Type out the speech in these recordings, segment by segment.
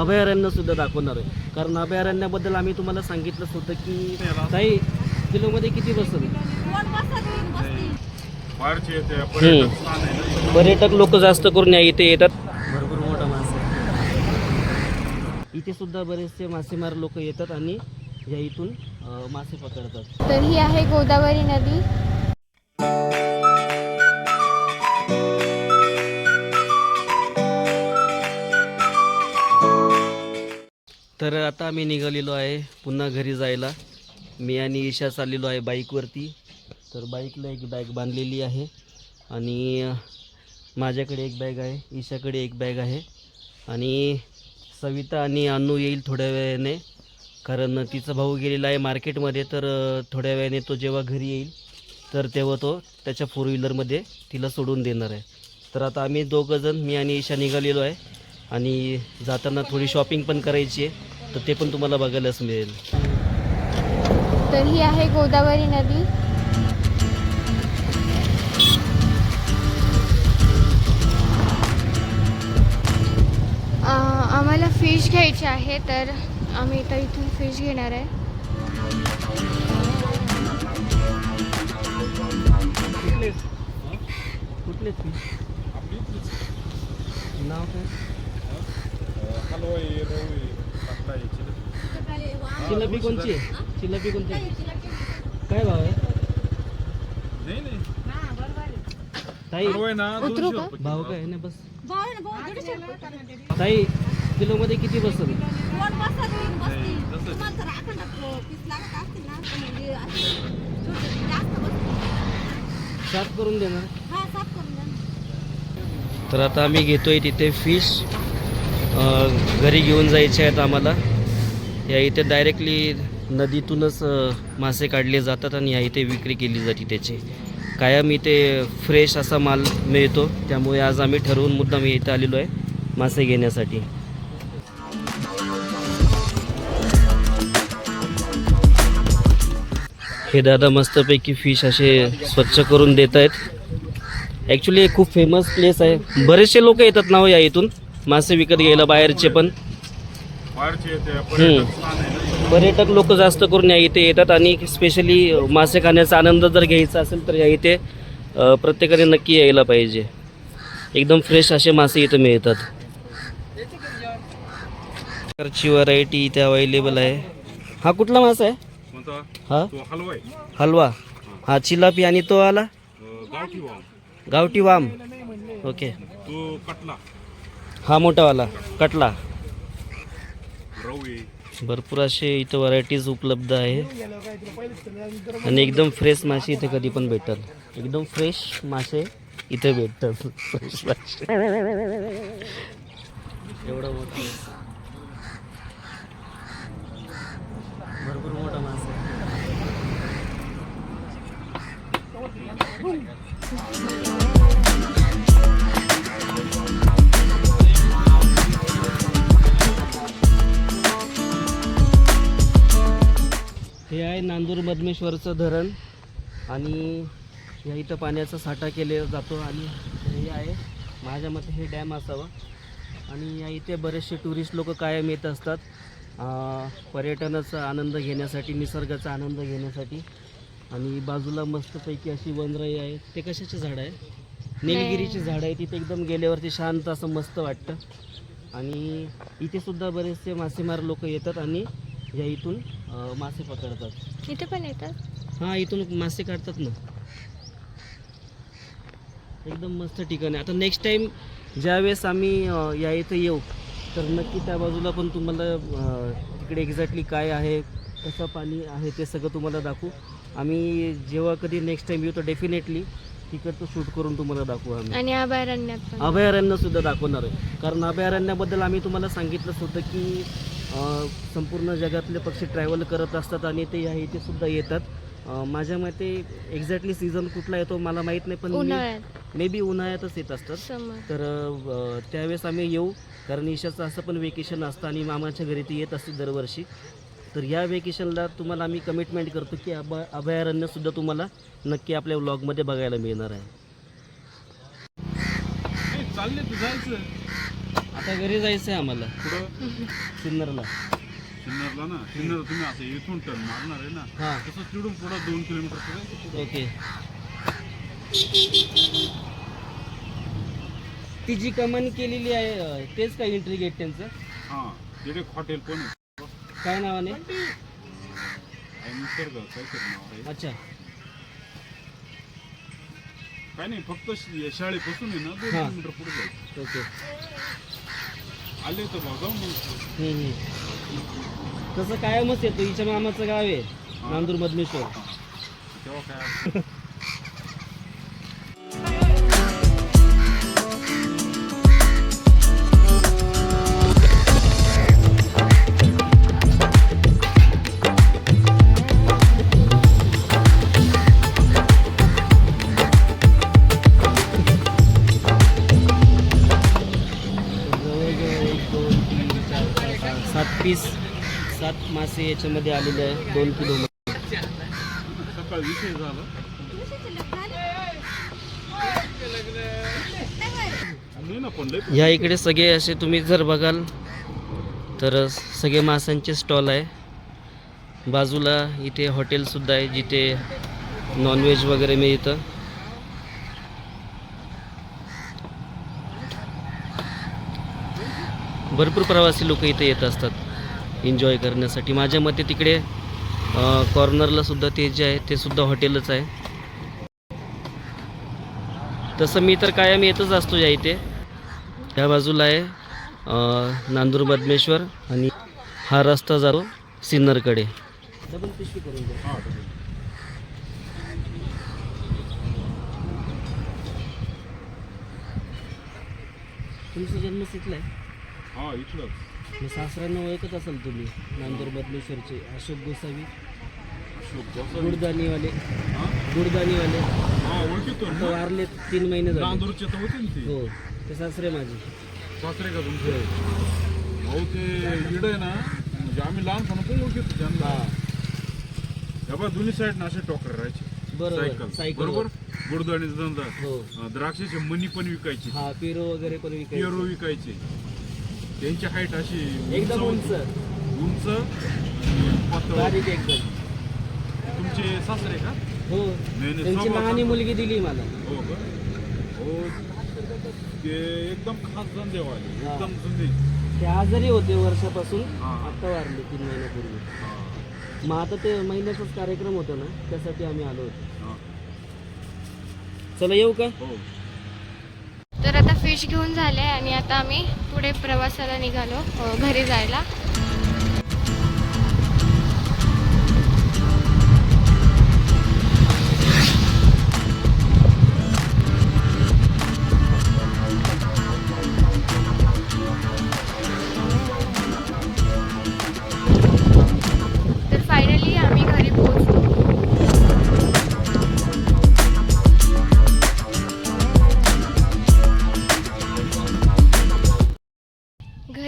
अभयारण्य सुद्धा दाखवणार आहे. कारण अभयारण्याबद्दल आम्ही तुम्हाला सांगितलंच होतं की काही किलोमध्ये किती बसेल पर्यटक लोक जास्त करून या इथे येतात. भरपूर मोठा मासा इथे सुद्धा बरेचसे मासेमार लोक येतात आणि या इथून मासे पकडतात. तर ही आहे गोदावरी नदी. तर आता आम्ही निघालेलो आहे पुन्हा घरी जायला. मी आणि ईशा चाललेलो आहे बाईकवरती. तर बाईकला एक बॅग बांधलेली आहे आणि माझ्याकडे एक बॅग आहे ईशाकडे एक बॅग आहे. आणि सविता आणि अनु येईल थोड्या वेळाने कारण तिचा भाऊ गेलेला आहे मार्केटमध्ये तर थोड्या वेळाने तो जेव्हा घरी येईल तर तेव्हा तो त्याच्या फोर व्हीलरमध्ये तिला सोडून देणार आहे. तर आता आम्ही दोघंजण मी आणि ईशा निघालेलो आहे. आणि जाताना थोडी शॉपिंग पण करायची आहे. तर ते पण तुम्हाला बघायलाच मिळेल. तर ही आहे गोदावरी नदी. अं, आम्हाला फिश घ्यायचे आहे तर आम्ही इथं इथून फिश घेणार आहे. कुठले कुठले नाव काय? चिलपी कोणची आहे? चिलपी कोणती आहे? काय भाव आहे? नाही नाही ताई आहे ना उतरू दोनशे का? रुपये भाव काय नाही बस. ताई किलोमध्ये किती बसल साफ करून देणार. तर आता आम्ही घेतोय तिथे फिश घरी घेऊन जायचे आहेत आम्हाला. या इथे डायरेक्टली नदीतूनच मासे काढले जातात आणि या इथे विक्री केली जाते त्याची. कायम इथे फ्रेश असा माल मिळतो. त्यामुळे आज आम्ही ठरवून मुद्दाम इथे आलेलो आहे मासे घेण्यासाठी. हे दादा मस्तपैकी फिश असे स्वच्छ करून देत आहेत ॲक्च्युली खूप फेमस प्लेस आहे. बरेचसे लोक येतात ना हो या इथून. मासे विकत घ्यायला बाहेरचे पण. पर्यटक लोक जास्त करून या इथे येतात आणि स्पेशली मासे खाण्याचा आनंद जर घ्यायचा असेल तर या इथे प्रत्येकाने नक्की यायला पाहिजे. एकदम फ्रेश असे मासे इथं मिळतात. प्रकारची व्हरायटी इथे अवेलेबल आहे. हा कुठला मासा आहे? हा? हलवा हा चिलापी आणि तो आला? अं, गावठी वाम. गावठी वाम. ओके. तो कटला. हा मोठावाला कटला. भरपूर असे इथं व्हरायटीज उपलब्ध आहे. आणि एकदम फ्रेश मासे इथे कधी पण भेटतात. एकदम फ्रेश मासे इथे भेटतात. फ्रेश मासे. एवढा मोठा भरपूर मोठा मासा. आहे. नांदूर मधमेश्वरचं धरण आणि या इथं पाण्याचा साठा केला जातो आणि हे आहे. माझ्या मते हे डॅम असावं. आणि या इथे बरेचसे टुरिस्ट लोक कायम येत असतात. पर्यटनाचा आनंद घेण्यासाठी निसर्गाचा आनंद घेण्यासाठी. आणि बाजूला मस्तपैकी अशी वनराई आहे. ते कशाचे झाड आहे निलगिरीची झाडं आहे तिथे एकदम गेल्यावरती शांत असं मस्त वाटतं. आणि इथे सुद्धा बरेचसे मासेमार लोक येतात आणि या इथून मासे पकडतात. इथे पण येतात? हां इथून मासे काढतात ना. एकदम मस्त ठिकाण आहे. आता नेक्स्ट टाईम ज्यावेळेस आम्ही अं, या इथं येऊ तर नक्की त्या बाजूला पण तुम्हाला अं, तिकडे एक्झॅक्टली काय आहे कसं पाणी आहे ते सगळं तुम्हाला दाखवू. आम्ही जेव्हा कधी नेक्स्ट टाईम येऊ तर डेफिनेटली तिकडचं शूट करून तुम्हाला दाखवू आम्ही. आणि अभयारण्यात पण. अभयारण्य सुद्धा दाखवणार आहे. कारण अभयारण्याबद्दल आम्ही तुम्हाला सांगितलंच होतं की संपूर्ण जगातले पक्षी ट्रॅव्हल करत असतात आणि ते या इथे सुद्धा येतात. माझ्या मते एक्झॅक्टली सीझन कुठला येतो मला माहीत नाही पण उन्हाळ्यात. मे बी उन्हाळ्यातच येत असतात. तर त्यावेळेस आम्ही येऊ कारण ईशाचं असं पण वेकेशन असतं आणि मामाच्या घरी ती येत असते दरवर्षी. तर या वेकेशनला तुम्हाला आम्ही कमिटमेंट करतो की अभ अभयारण्यसुद्धा तुम्हाला नक्की आपल्या व्लॉगमध्ये बघायला मिळणार आहे. ए, चालले तू जायचं. आता घरी जायचं आहे आम्हाला. पुढं सिन्नरला. सिन्नरला ना? सिन्नर तुम्ही असं इथून टर्न मारणार आहे ना? हां. तसं तिडून पुढं दोन किलोमीटर पुढे. ओके. ती जी कमानी केलेली आहे अं, तेच का एंट्री गेट त्यांचं? हां तिथे एक हॉटेल पण आहे. काय नावाने आणि? निसर्ग काहीतरी नाव आहे. अच्छा. काय नाही फक्त श- शाळेपासून आहे ना दोन हां. किलोमीटर पुढे जायचं. ओके. आले तर भाऊ जाऊन मग. हम्म, हम्म. तसं कायमच येतो. हिच्या मामाचं गाव आहे. नांदूर मधमेश्वर. तेव्हा काय? मासे याच्यामध्ये आलेले आहे दोन किलो सकाळ विषय झाला. ह्या इकडे सगळे असे तुम्ही जर बघाल तर सगळे माशांचे स्टॉल आहे. बाजूला इथे हॉटेलसुद्धा आहे जिथे नॉनव्हेज वगैरे मिळतं. भरपूर प्रवासी लोक इथे येत असतात. एन्जॉय करण्यासाठी. माझ्या मते तिकडे कॉर्नरला सुद्धा ते जे आहे ते सुद्धा हॉटेलच आहे. तसं मी तर कायम येतच असतो या इथे. या बाजूला आहे नांदूर मधमेश्वर आणि हा रस्ता जातो सिन्नरकडे. हां. तुमचा जन्म तिथला आहे? हां मग सासऱ्यांना ओळखत असाल तुम्ही नांदूर मधमेश्वरचे अशोक गोसावी अशोक गोसावी. गुडदानीवाले हां? गुडदानीवाले हां ओळखीतो आता ना? वारले तीन महिने झाले. नांदूरचे तर होते ना ते. हो ते सासरे माझे. सासरे का तुमचे? भाऊ ते इड आहे ना म्हणजे आम्ही लहानपणापासून ओळखीतो त्यांना. हा. या बा दोन्ही साईड ना असे टोकर राहायचे. बरोबर सायकल बरोबर? गुडदाणीचा धंदा. हो. द्राक्षाचे मनी पण विकायचे. हा पेरो वगैरे पण पेरू विकायचे विकायचे. त्यांची हाईट अशी एकदम उंच उंच. पातळ. बारीक एकदम. तुमचे सासरे का? हो. नाही, त्यांची लहानी. मुलगी दिली मला. हो का? हो. ते एकदम खास धंदेवाले हा. एकदम जुने. ते आजारी होते वर्षापासून. हा. आता वारले तीन महिन्यापूर्वी. हा, मग आता ते महिन्याचाच कार्यक्रम होता ना त्यासाठी आम्ही आलो होतो. हा. चला येऊ का? हो. फिश घेऊन झाले आणि आता आम्ही पुढे प्रवासाला निघालो घरी जायला.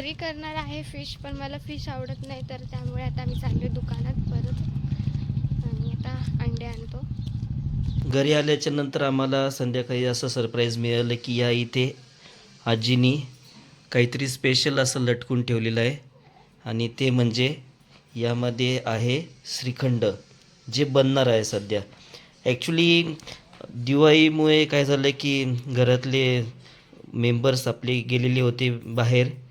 घरी करणार आहे फिश पण मला फिश आवडत नाही तर त्यामुळे आता मी चालले दुकानात परत. आणि आता अंडे आणतो. घरी आल्याच्यानंतर आम्हाला संध्याकाळी असं सरप्राईज मिळालं की या इथे आजीनी काहीतरी स्पेशल असं लटकून ठेवलेलं आहे. आणि ते म्हणजे यामध्ये आहे श्रीखंड जे बनणार आहे सध्या. ॲक्च्युली दिवाळीमुळे काय झालं की घरातले मेंबर्स आपले गेलेले होते बाहेर.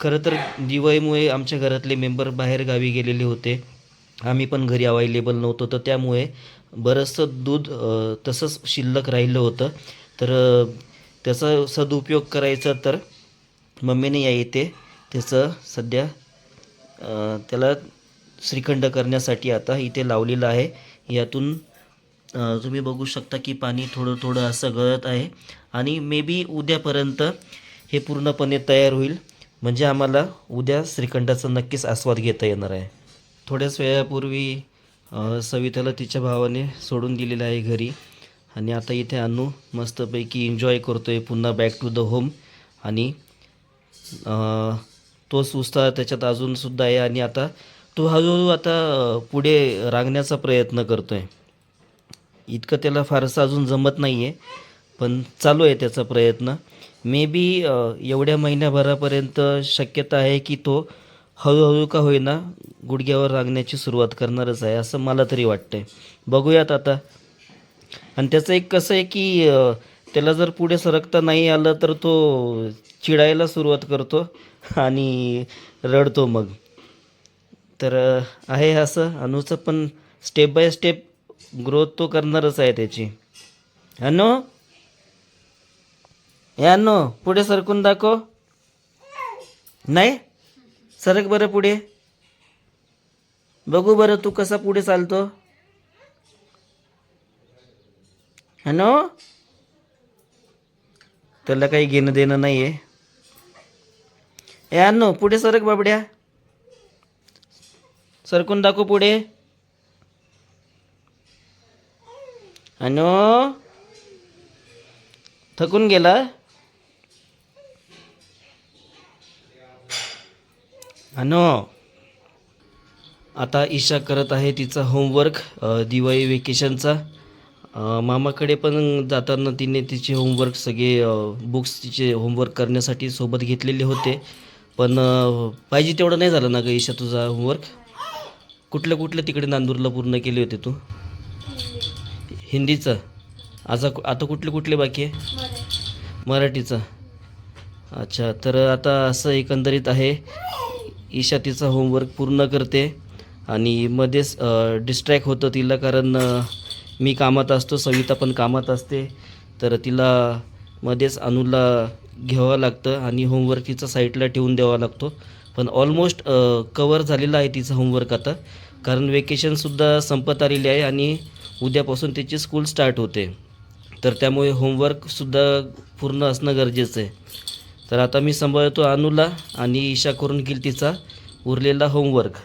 खरं तर दिवाळीमुळे आमच्या घरातले मेंबर बाहेर गावी गेलेले होते. आम्ही पण घरी अवेलेबल नव्हतो तर त्यामुळे बरंचसं दूध तसंच शिल्लक राहिलं होतं. तर त्याचा सदुपयोग करायचा तर मम्मीने या इथे त्याचं सध्या त्याला श्रीखंड करण्यासाठी आता इथे लावलेलं आहे. यातून तुम्ही बघू शकता की पाणी थोडं थोडं असं गळत आहे. आणि मे बी उद्यापर्यंत हे पूर्णपणे तयार होईल. म्हणजे आम्हाला उद्या श्रीखंडाचा नक्कीच आस्वाद घेता येणार आहे. थोड्याच वेळापूर्वी सविताला तिच्या भावाने सोडून दिलेलं आहे घरी. आणि आता इथे अनु मस्तपैकी एन्जॉय करतो आहे पुन्हा बॅक टू द होम आणि तोच उत्साह त्याच्यात अजूनसुद्धा आहे. आणि आता तो हळूहळू आता पुढे रांगण्याचा प्रयत्न करतो आहे इतकं त्याला फारसं अजून जमत नाही आहे पण चालू आहे त्याचा प्रयत्न. मे बी एवढ्या महिन्याभरापर्यंत शक्यता आहे की तो हळूहळू का होईना गुडघ्यावर रांगण्याची सुरुवात करणारच आहे असं मला तरी वाटतंय. बघूयात आता. आणि त्याचं एक कसं आहे की त्याला जर पुढे सरकता नाही आलं तर तो चिडायला सुरुवात करतो आणि रडतो मग. तर आहे असं. अनुचं पण स्टेप बाय स्टेप ग्रोथ तो करणारच आहे त्याची. अनु? यानो पुढे सरकून दाखव. नाही? सरक बरं पुढे. बघू बरं तू कसा पुढे चालतो. हॅलो? त्याला काही घेणं देणं नाही आहे यानो पुढे सरक बाबड्या. सरकून दाखव पुढे. हॅनो थकून गेला? अनो आता ईशा करत आहे तिचा होमवर्क दिवाळी वेकेशनचा मामाकडे पण जाताना तिने तिचे होमवर्क सगळे बुक्स तिचे होमवर्क करण्यासाठी सोबत घेतलेले होते. पण पाहिजे तेवढं नाही झालं ना ग ईशा तुझा होमवर्क कुठल्या कुठल्या तिकडे नांदूरला पूर्ण केले होते तू? हिंदीचं. आता आता कुठले कुठले बाकी आहे? मराठीचं. अच्छा तर आता असं एकंदरीत आहे. ईशा तिचं होमवर्क पूर्ण करते. आणि मध्येच डिस्ट्रॅक्ट होतं तिला कारण मी कामात असतो सविता पण कामात असते. तर तिला मध्येच अनुला घ्यावं लागतं आणि होमवर्क तिचा साईडला ठेवून द्यावा लागतो. पण ऑलमोस्ट कवर झालेलं आहे तिचं होमवर्क आता. कारण वेकेशनसुद्धा संपत आलेली आहे आणि उद्यापासून तिची स्कूल स्टार्ट होते. तर त्यामुळे होमवर्कसुद्धा पूर्ण असणं गरजेचं आहे. तर आता मी सांभाळतो अनुला आणि ईशा करून घेईल तिचा उरलेला होमवर्क